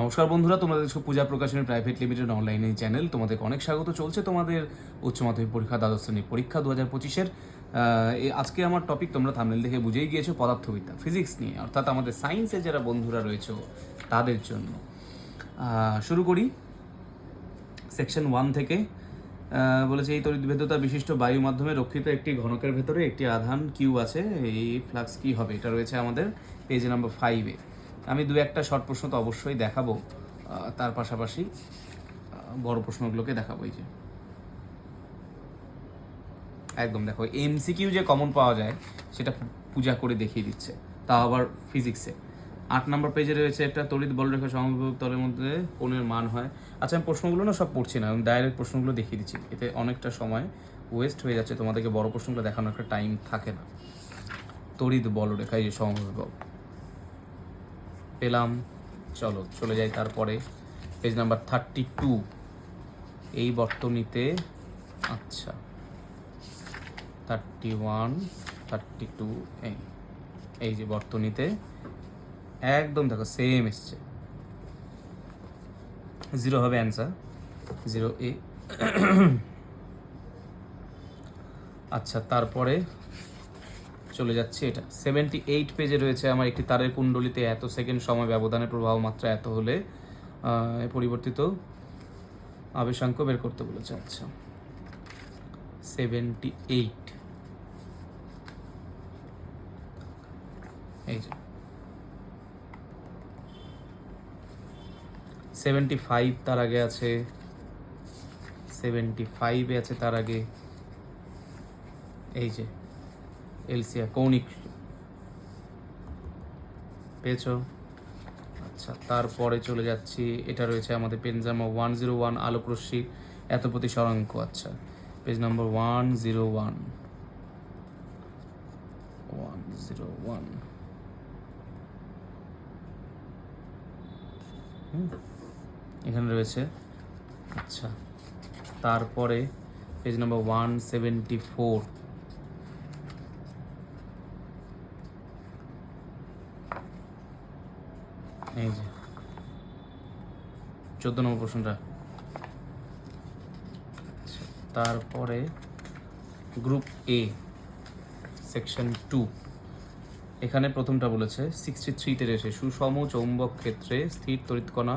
নমস্কার বন্ধুরা, তোমাদের পূজা প্রকাশনের প্রাইভেট লিমিটেড অনলাইন এই চ্যানেল তোমাদের অনেক স্বাগত চলছে। তোমাদের উচ্চ মাধ্যমিক পরীক্ষা দ্বাদশ শ্রেণির পরীক্ষা দু হাজার পঁচিশের আজকে আমার টপিক তোমরা থামনেল দেখে বুঝেই গিয়েছো, পদার্থবিদ্যা ফিজিক্স নিয়ে, অর্থাৎ আমাদের সায়েন্সে যারা বন্ধুরা রয়েছে, তাদের জন্য। শুরু করি। সেকশন ওয়ান থেকে বলেছে, এই তড়িৎভেদ্যতা বিশিষ্ট বায়ু মাধ্যমে রক্ষিত একটি ঘনকের ভেতরে একটি আধান কিউ আছে। এই ফ্লাক্স কি হবে? এটা রয়েছে আমাদের পেজ নাম্বার ফাইভে আমি দু একটা শর্ট প্রশ্ন তো অবশ্যই দেখাবো। তার পাশাপাশি বড় প্রশ্নগুলোকে দেখাবো এই যে। একদম দেখো এমসিকিউ যে কমন পাওয়া যায়, সেটা পূজা করে দেখিয়ে দিচ্ছে। তাও আবার ফিজিক্সে আট নম্বর পেজে রয়েছে একটা, তড়িৎ বলরেখা সমবিভব তলের মধ্যে কোণের মান হয়। আচ্ছা আমি প্রশ্নগুলো না সব পড়ছি না, আমি ডাইরেক্ট প্রশ্নগুলো দেখিয়ে দিচ্ছি। এতে অনেকটা সময় ওয়েস্ট হয়ে যাচ্ছে, তোমাদেরকে বড় প্রশ্নগুলো দেখানোর একটা টাইম থাকে না। তড়িৎ বলরেখা এই যে সমবিভব পেলাম। চলো, চলে যাই তারপরে। পেজ নাম্বার থার্টি টু এই বর্তনীতে আচ্ছা। থার্টি ওয়ান থার্টি টু এই এই যে বর্তনীতে। একদম দেখো সেম এসছে। জিরো হবে অ্যান্সার জিরো এ আচ্ছা তারপরে চলে যাচ্ছে এটা। সেভেন্টি এইট পেজে রয়েছে আমার একটি তারের কুণ্ডলিতে এত সেকেন্ড সময় ব্যবধানের প্রবাহ মাত্রা এত হলে পরিবর্তিত আবেশাঙ্ক বের করতে বলেছে। আচ্ছা। সেভেন্টি এইট এই যে। সেভেন্টি ফাইভ তার আগে আছে। সেভেন্টি ফাইভে আছে তার আগে। এই যে। এলসিয়া, কৌণিক। পেয়েছ? আচ্ছা তারপরে চলে যাচ্ছি। এটা রয়েছে আমাদের নাম্বার ওয়ান জিরো ওয়ান আলোক রশ্মি এত প্রতি সরাঙ্ক আচ্ছা page number one zero one one zero one এখানে রয়েছে। আচ্ছা তারপরে page number one seventy four এই যে চোদ্দ নম্বর প্রশ্নটা। তারপরে গ্রুপ এ সেকশন টু এখানে প্রথমটা বলেছে সিক্সটি থ্রিতে এসে সুষম চৌম্বক ক্ষেত্রে স্থির তড়িৎকণা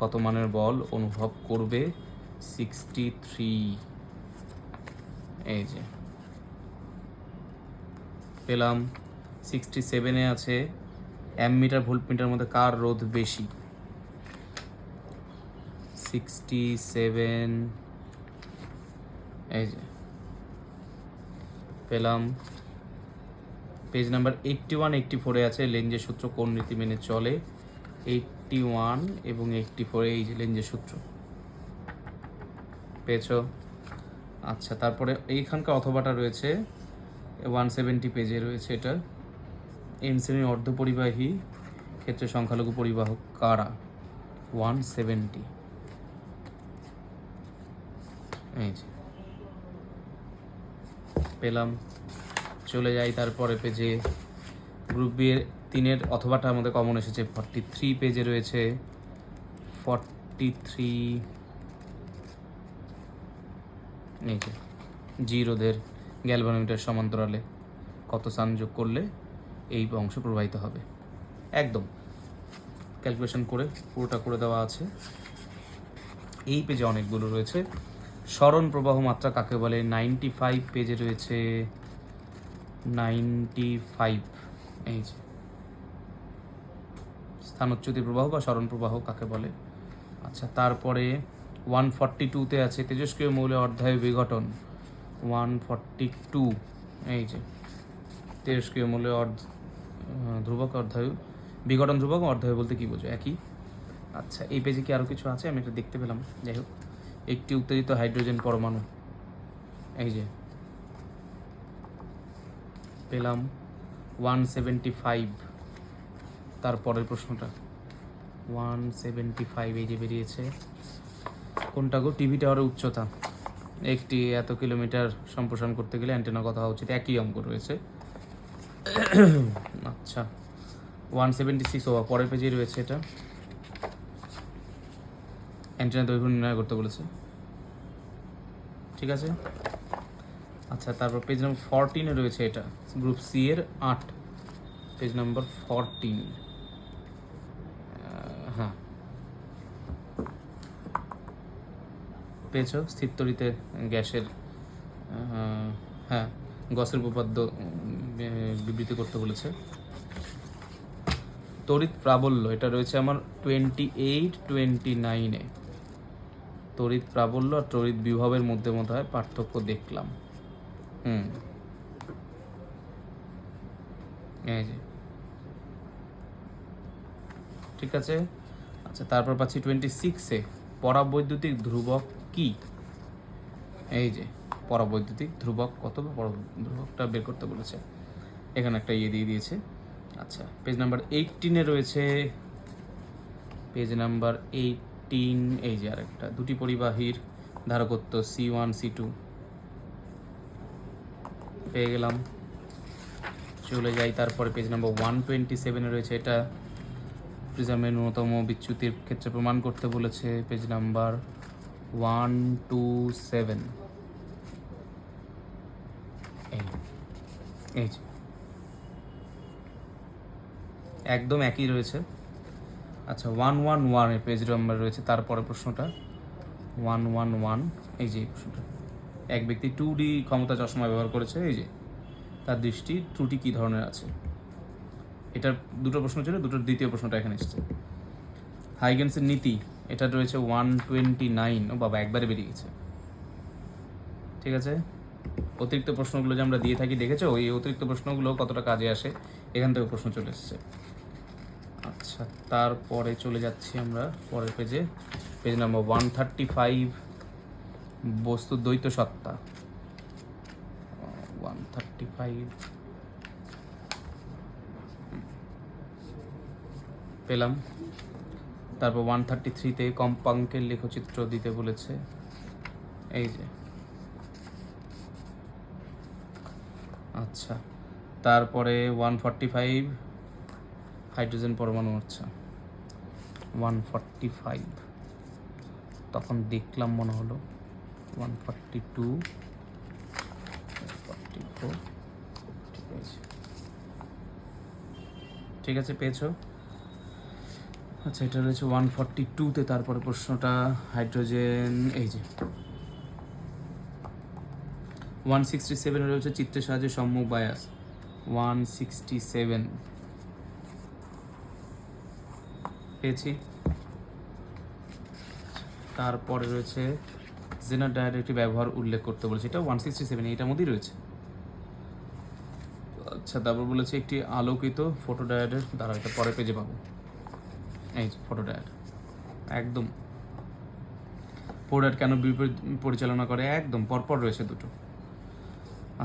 কত মানের বল অনুভব করবে? সিক্সটি থ্রি এই যে। পেলাম। সিক্সটি সেভেনে আছে অ্যামমিটার ভোল্টমিটার মধ্যে কার রোধ বেশি? সিক্সটি সেভেন এই যে, পেলাম। Page number eighty one eighty ফোরে আছে লেঞ্জের সূত্র কোন নীতি মেনে চলে? এইটটি ওয়ান এবং এইটটি ফোরে এই যে লেঞ্জের সূত্র। পেয়েছ? আচ্ছা তারপরে এইখানকার অথবাটা রয়েছে ওয়ান সেভেন্টি পেজে রয়েছে এটা। এম শ্রেণির অর্ধপরিবাহী ক্ষেত্রে সংখ্যালঘু পরিবাহক কারা? ওয়ান সেভেন্টি পেলাম। চলে যাই তারপরে পেজে। গ্রুপ বি এর তিনের অথবাটা আমাদের কমন এসেছে। ফর্টি থ্রি পেজে রয়েছে। ফর্টি থ্রি এই যে জি রোধের গ্যালভানোমিটার সমান্তরালে কত সান যোগ করলে এই অংশ প্রবাহিত হবে। একদম। ক্যালকুলেশন করে পুরোটা করে দেওয়া আছে। এই পেজে অনেকগুলো রয়েছে। স্মরণ প্রবাহ মাত্রা কাকে বলে? নাইনটি ফাইভ পেজে রয়েছে। নাইনটি ফাইভ এই যে। স্থানচ্যুতি প্রবাহ বা স্মরণ প্রবাহ কাকে বলে? আচ্ছা তারপরে ওয়ান ফর্টি টুতে আছে তেজস্ক্রিয় মৌলের অর্ধায়ু বিঘটন। ওয়ান ফর্টি টু এই যে। তেজস্ক্রিয় মৌলের অর্ধ ধ্রুবক অর্ধায়ু বিঘটন ধ্রুবক অর্ধায়ু বলতে কি বোঝো একই? আচ্ছা এই পেজে কি আরও কিছু আছে? আমি এটা দেখতে পেলাম। যাই হোক। একটি উত্তেজিত হাইড্রোজেন পরমাণু। এই যে। পেলাম ওয়ান সেভেন্টি ফাইভ। তারপরের প্রশ্নটা। ওয়ান সেভেন্টি ফাইভ এই যে বেরিয়েছে। কোনটা গো? টিভি টাওয়ারের উচ্চতা। একটি এত কিলোমিটার সম্প্রসারণ করতে গেলে অ্যান্টেনা কথা হওয়া উচিত। একই অঙ্ক রয়েছে। আচ্ছা। ওয়ান সেভেন্টি সিক্স ও পরের পেজেই রয়েছে এটা। অ্যান্টেনা দৈর্ঘ্য নির্ণয় করতে বলেছে। ঠিক আছে? আচ্ছা তারপর পেজ নাম্বার ফরটিনে রয়েছে এটা। গ্রুপ সি এর আট। পেজ নাম্বার ফরটিন হ্যাঁ। পেয়েছ? স্থিরতরিতে গ্যাসের হ্যাঁ গসের উপপাদ্য বিবৃতি করতে বলেছে। তড়িৎ প্রাবল্য, এটা রয়েছে আমার টোয়েন্টি এইট টোয়েন্টি নাইনে তড়িৎ প্রাবল্য আর তড়িৎ বিভবের মধ্যে মধ্যে হয় পার্থক্য দেখলাম। হুম। এই যে। ঠিক আছে? আচ্ছা তারপর পাচ্ছি টোয়েন্টি সিক্সে পরাবৈদ্যুতিক ধ্রুবক কি? এই যে, পরাবৈদ্যুতিক ধ্রুবক কত ধ্রুবকটা বের করতে বলেছে। এখানে একটা ইয়ে দিয়ে দিয়েছে। আচ্ছা পেজ নাম্বার এইটিনে রয়েছে। পেজ নাম্বার এইটিন এই যে আরেকটা, দুটি পরিবাহীর ধারকত্ব সি ওয়ান সি টু পেয়ে গেলাম। চলে যাই তারপরে পেজ নাম্বার ওয়ান টোয়েন্টি সেভেনে রয়েছে। এটা প্রিজমের ন্যূনতম বিচ্যুতির ক্ষেত্রে প্রমাণ করতে বলেছে page number one two seven এই যে। একদম একই রয়েছে। আচ্ছা ওয়ান ওয়ান ওয়ানের পেজ নাম্বার রয়েছে, তারপরে প্রশ্নটা। ওয়ান ওয়ান ওয়ান এই যে প্রশ্নটা। এক ব্যক্তি টু ডি ক্ষমতা চশমা ব্যবহার করেছে, এই যে। তার দৃষ্টি ত্রুটি কী ধরনের আছে? এটার দুটো প্রশ্ন ছিল, দুটোর দ্বিতীয় প্রশ্নটা এখানে এসেছে। হাইগেন্সের নীতি, এটা রয়েছে ওয়ান টোয়েন্টি নাইন ও বাবা, একবারে বেরিয়ে গেছে। ঠিক আছে? অতিরিক্ত প্রশ্নগুলো যে আমরা দিয়ে থাকি, দেখেছ? এই অতিরিক্ত প্রশ্নগুলো কতটা কাজে আসে? এখান থেকে প্রশ্ন চলে এসেছে। আচ্ছা তারপরে চলে যাচ্ছি আমরা পরের পেজে page number one thirty five বস্তুর দ্বৈত সত্তা। ওয়ান থার্টি ফাইভ পেলাম। তারপর ওয়ান থার্টি থ্রিতে কম্পাঙ্কের লেখচিত্র দিতে বলেছে। এই যে। আচ্ছা তারপরে ওয়ান ফর্টি ফাইভ হাইড্রোজেন পরমাণু আচ্ছা ওয়ান ফর্টি ফাইভ তখন দেখলাম মনে হলো one forty two forty four ঠিক আছে। ঠিক আছে, পেয়েছ? আচ্ছা এটা রয়েছে ওয়ান ফর্টি টুতে তারপরে প্রশ্নটা হাইড্রোজেন, এই যে। ওয়ান সিক্সটি সেভেনে রয়েছে চিত্রের সাহায্যে সম্মুখ বায়াস ওয়ান সিক্সটি সেভেন পেয়েছি। তারপরে রয়েছে জেনার ডায়ারেক্টটি ব্যবহার উল্লেখ করতে বলেছে। এটা ওয়ান সিক্সটি সেভেন এটার মধ্যেই রয়েছে। আচ্ছা তারপর বলেছে একটি আলোকিত ফটো ডায়ারের দ্বারা এটা পরে পেজে পাবো। এই ফটো ডায়ার একদম। ফোর্ডার কেন বিপরীত পরিচালনা করে? একদম, পরপর রয়েছে দুটো।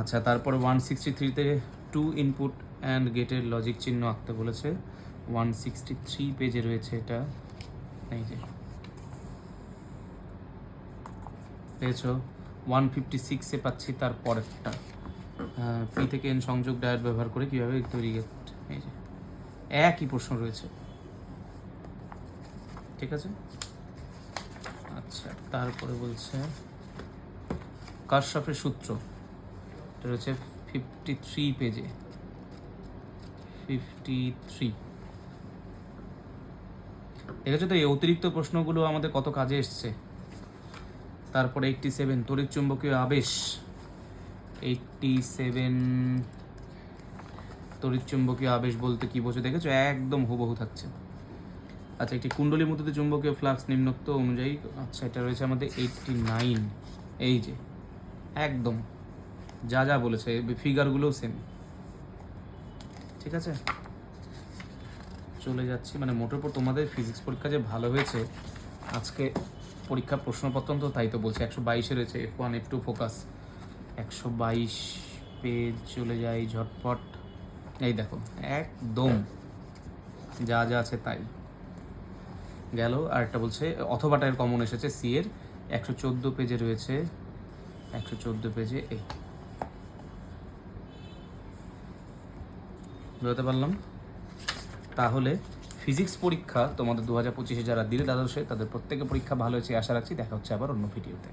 আচ্ছা তারপর ওয়ান সিক্সটি থ্রিতে টু ইনপুট অ্যান্ড গেটের লজিক চিহ্ন আঁকতে বলেছে। ওয়ান সিক্সটি থ্রি পেজে রয়েছে এটা। এই যে। পেয়েছ? ওয়ান ফিফটি সিক্সে পাচ্ছি তার পরেরটা। পি থেকে এন সংযোগ ডায়ার ব্যবহার করে কীভাবে তৈরি এই যে। একই প্রশ্ন রয়েছে। ঠিক আছে? আচ্ছা তারপরে বলছে, কারশফের সূত্র। এটা রয়েছে ফিফটি থ্রি পেজে। ফিফটি থ্রি দেখেছ তো এই অতিরিক্ত প্রশ্নগুলো আমাদের কত কাজে এসছে? তারপরে এইটটি সেভেন তড়িৎ চুম্বকীয় আবেশ। এইটটি সেভেন তড়িৎ চুম্বকীয় আবেশ বলতে কি বোঝো? দেখেছ? একদম হুবহু থাকছে। আচ্ছা একটি কুণ্ডলীর মধ্যে চুম্বকীয় ফ্লাক্স নিম্নোক্ত অনুযায়ী আচ্ছা এটা রয়েছে আমাদের এইটটি নাইন এই যে, একদম। যা যা বলেছে, ফিগারগুলোও সেম ঠিক আছে? চলে যাচ্ছি। মানে মোটের উপর তোমাদের ফিজিক্স পরীক্ষা যে ভালো হয়েছে, আজকে পরীক্ষার প্রশ্নপত্র তো তাই তো বলছে, একশো বাইশে রয়েছে F one F two focus একশো বাইশ পেজ চলে যাই ঝটপট। এই দেখো, একদম যা যা আছে তাই। গেল, আর একটা বলছে অথবাটার কমন এসেছে সি এর। একশো চোদ্দ পেজে রয়েছে, একশো চোদ্দ পেজে এই। বুঝতে পারলাম? তাহলে ফিজিক্স পরীক্ষা তোমাদের দু হাজার পঁচিশে যারা দিলে দ্বাদশে, তাদের প্রত্যেকের পরীক্ষা ভালো হয়েছে, আশা রাখছি। দেখা হচ্ছে আবার অন্য ভিডিওতে।